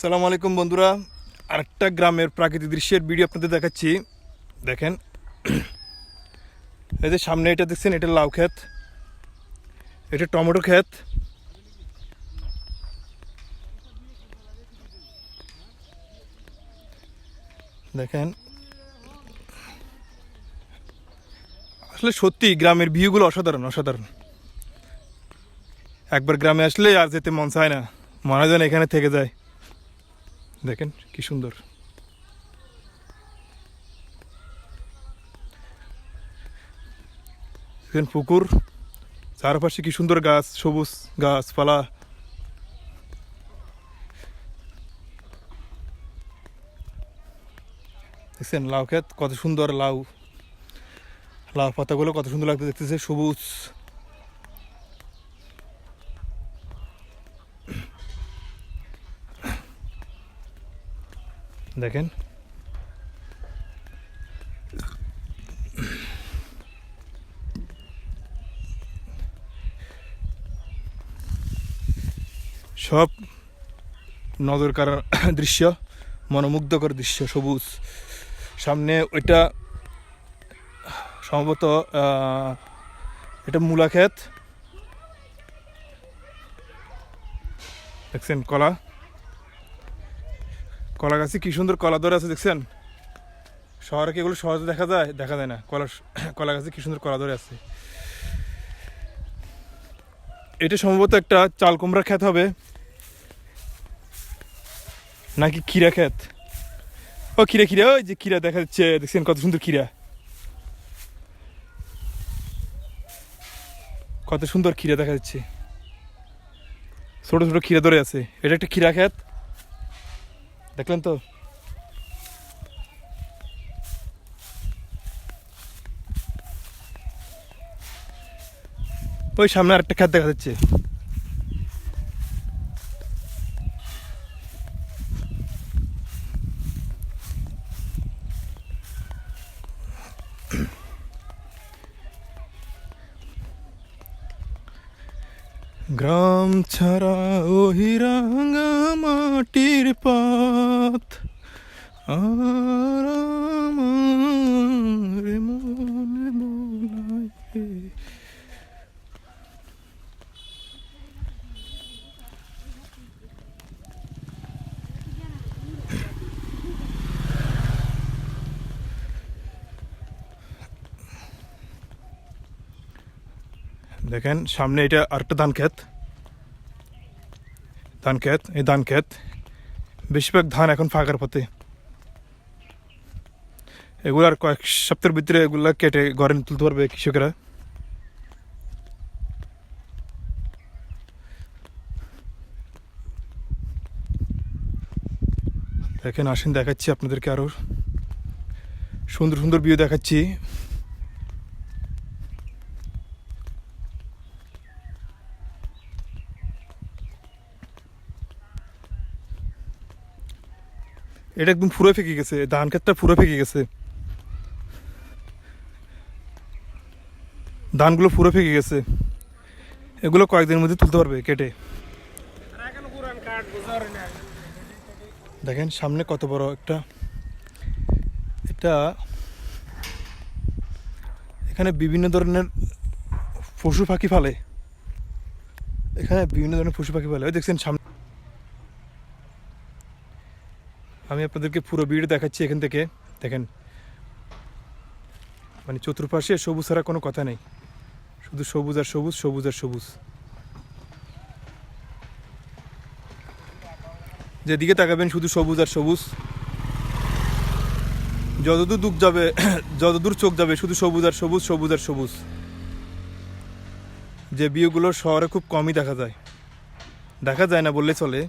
সালাম আলাইকুম বন্ধুরা। আরেকটা গ্রামের প্রাকৃতিক দৃশ্যের ভিডিও আপনাদের দেখাচ্ছি। দেখেন। এই যে সামনে এটা দেখছেন, এটা লাউ ক্ষেত। এটা টমেটো ক্ষেত। দেখেন। আসলে সত্যি গ্রামের ভিউগুলো অসাধারণ অসাধারণ। একবার গ্রামে আসলে আর যেতে মন চায় না। মনে যেন এখানে থেকে যায়। দেখেন কি সুন্দর। দেখেন পুকুর, চারপাশে কি সুন্দর গাছ, সবুজ গাছপালা। দেখছেন লাউ ক্ষেত কত সুন্দর লাউ। লাউ পাতাগুলো কত সুন্দর লাগতে দেখতেছে সবুজ। দেখেন। সব নজর কাড়ার দৃশ্য, মনোমুগ্ধকর দৃশ্য, সবুজ। সামনে ওইটা সম্ভবত এটা মূলা ক্ষেত। দেখছেন, কলা। কলা গাছে কি সুন্দর কলা ধরে আছে দেখছেন? শহরে কি এগুলো সহজে দেখা যায়? দেখা যায় না। কলা কলা গাছে কি সুন্দর কলা ধরে আছে। এটা সম্ভবত একটা চাল কুমড়া ক্ষেত হবে। নাকি ক্ষীরা ক্ষেত? ও ক্ষীরা ক্ষীরা, ওই যে ক্ষীরা দেখা যাচ্ছে। দেখছেন কত সুন্দর ক্ষীরা। কত সুন্দর ক্ষীরা দেখা যাচ্ছে। ছোট ছোট ক্ষীরা ধরে আছে। এটা একটা ক্ষীরা ক্ষেত। দেখলেন তো ওই সামনে আরেকটা খাত দেখা যাচ্ছে। গ্রাম ছাড়া ওই রাঙা মাটির পথ। আর দেখেন, সামনে এটা আরেকটা ধান ক্ষেত। ধান ক্ষেত, এই ধান ক্ষেত। বেশিরভাগ ধান এখন ফাঁকার পথে। এগুলো আর কয়েক সপ্তাহের ভিতরে এগুলা কেটে ঘরে তুলতে পারবে কৃষকেরা। দেখেন, আসেন দেখাচ্ছি আপনাদেরকে আরও। সুন্দর সুন্দর ভিউ দেখাচ্ছি। এটা একদম পুরো ফেঁকে গেছে। ধান ক্ষেতটা পুরো ফেঁকে গেছে। ধানগুলো পুরো ফেঁকে গেছে। এগুলো কয়েকদিনের মধ্যে তুলতে পারবে কেটে। দেখেন, সামনে কত বড় একটা এটা এখানে বিভিন্ন ধরনের পশু পাখি ফালে। এখানে বিভিন্ন ধরনের পশু পাখি ফালে। ওই দেখছেন সামনে আমি আপনাদেরকে পুরো ভিডিও দেখাচ্ছি এখান থেকে। দেখেন। মানে চতুর্পাশে সবুজ ছাড়া কোনো কথা নেই। শুধু সবুজ আর সবুজ সবুজ আর সবুজ। যেদিকে তাকাবেন শুধু সবুজ আর সবুজ। যতদূর দুঃখ যাবে, যতদূর চোখ যাবে, শুধু সবুজ আর সবুজ সবুজ আর সবুজ। যে বিয়েগুলো শহরে খুব কমই দেখা যায়। দেখা যায় না বললে চলে।